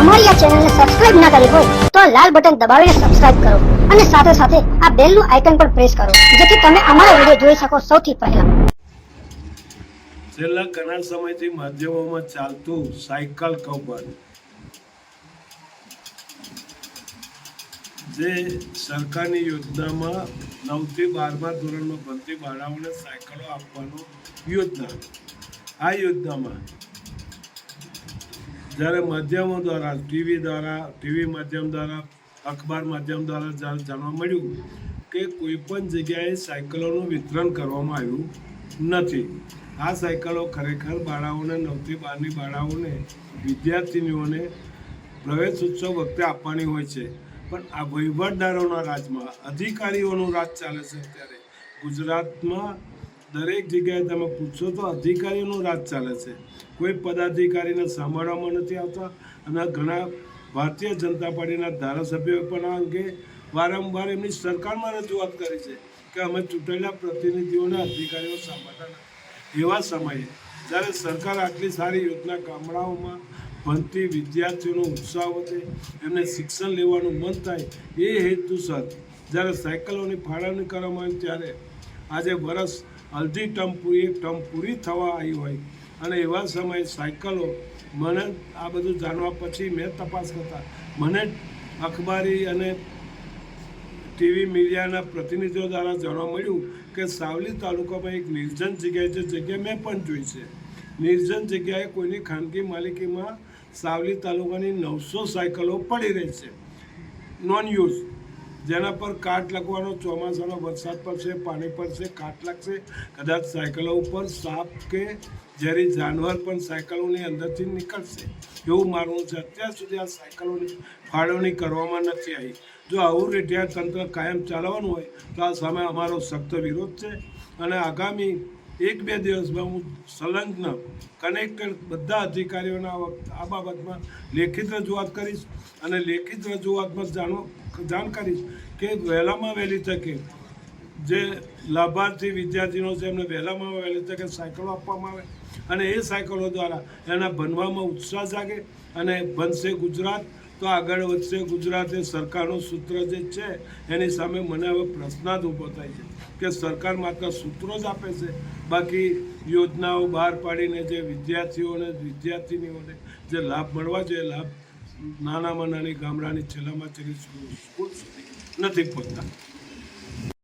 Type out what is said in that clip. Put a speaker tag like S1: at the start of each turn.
S1: અમારી આ ચેનલને સબસ્ક્રાઇબ ના કરી હોય તો આ લાલ બટન દબાવીને સબસ્ક્રાઇબ કરો અને સાથે સાથે આ બેલનું આઇકન પણ પ્રેસ કરો, જેથી તમે અમારા વીડિયો જોઈ શકો સૌથી પહેલા.
S2: છેલ્લા ઘણા સમયથી માધ્યમોમાં ચાલતું સાયકલ કૌભાંડ જે સરકારની યોજનામાં નવથી બારમા ધોરણમાં ભરતી બાળાઓને સાયકલો આપવાનો યોજના. આ યોજનામાં જ્યારે માધ્યમો દ્વારા, ટીવી દ્વારા, ટીવી માધ્યમ દ્વારા, અખબાર માધ્યમ દ્વારા જાણ- જાણવા મળ્યું કે કોઈ પણ જગ્યાએ સાયકલોનું વિતરણ કરવામાં આવ્યું નથી. આ સાયકલો ખરેખર બાળાઓને, નવથી બારની બાળાઓને, વિદ્યાર્થીનીઓને પ્રવેશ ઉત્સવ વખતે આપવાની હોય છે. પણ આ વહીવટદારોના રાજમાં, અધિકારીઓનું રાજ ચાલે છે અત્યારે ગુજરાતમાં દરેક જગ્યાએ તમે પૂછો તો અધિકારીઓનું રાજ ચાલે છે. કોઈ પદાધિકારીને સાંભળવામાં નથી આવતા અને ઘણા ભારતીય જનતા પાર્ટીના ધારાસભ્યોએ પણ આ અંગે વારંવાર એમની સરકારમાં રજૂઆત કરી છે કે અમે ચૂંટાયેલા પ્રતિનિધિઓને અધિકારીઓ સાંભળતા નથી. એવા સમયે જ્યારે સરકાર આટલી સારી યોજના ગામડાઓમાં ભણતી વિદ્યાર્થીઓનો ઉત્સાહ વધે, એમને શિક્ષણ લેવાનું મન થાય, એ હેતુસર જ્યારે સાયકલોની ફાળવણી કરવામાં આવી ત્યારે આજે વરસ અડધી ટર્મ પૂરી ટર્મ પૂરી થવા આવી હોય. અને એવા સમયે સાયકલો, મને આ બધું જાણવા પછી મેં તપાસ કરતા, મને અખબારી અને ટીવી મીડિયાના પ્રતિનિધિઓ દ્વારા જાણવા મળ્યું કે સાવલી તાલુકામાં એક નિર્જન જગ્યાએ, જે જગ્યા મેં પણ જોઈ છે. નિર્જન જગ્યાએ કોઈની ખાનગી માલિકીમાં સાવલી તાલુકાની નવસો સાયકલો પડી રહી છે. Non use. જેના પર કાટ લખવાનો ચોમાસાનો વરસાદ પડશે, પાણી પડશે, કાટ લાગશે. કદાચ સાયકલો ઉપર સાપ કે ઝેરી જાનવર પણ સાયકલોની અંદરથી નીકળશે. એવું માનવું છે. અત્યાર સુધી આ સાયકલોની ફાળવણી કરવામાં નથી આવી. જો આવું રીતે તંત્ર કાયમ ચાલવાનું હોય, તો આ સામે અમારો સખ્ત વિરોધ છે. અને આગામી એક બે દિવસમાં હું સંલગ્ન કનેક્ટેડ બધા અધિકારીઓના આ બાબતમાં લેખિત રજૂઆત કરીશ અને લેખિત રજૂઆતમાં જાણો જાણ કરીશ કે વહેલામાં વહેલી તકે જે લાભાર્થી વિદ્યાર્થીઓ છે, એમને વહેલામાં વહેલી તકે સાયકલો આપવામાં આવે અને એ સાયકલો દ્વારા એના ભણવામાં ઉત્સાહ જાગે અને બનશે ગુજરાત. તો આગળ વધશે ગુજરાત સરકારનું સૂત્ર જે છે, એની સામે મને હવે પ્રશ્નાર્થ ઊભો થાય છે કે સરકાર માત્ર સૂત્રો જ આપે છે, બાકી યોજનાઓ બહાર પાડીને જે વિદ્યાર્થીઓને, વિદ્યાર્થીનીઓને જે લાભ મળવા જોઈએ લાભ નાનામાં નાની ગામડાની છેલ્લામાં છેલ્લી સ્કૂલ સુધી નથી પહોંચતા.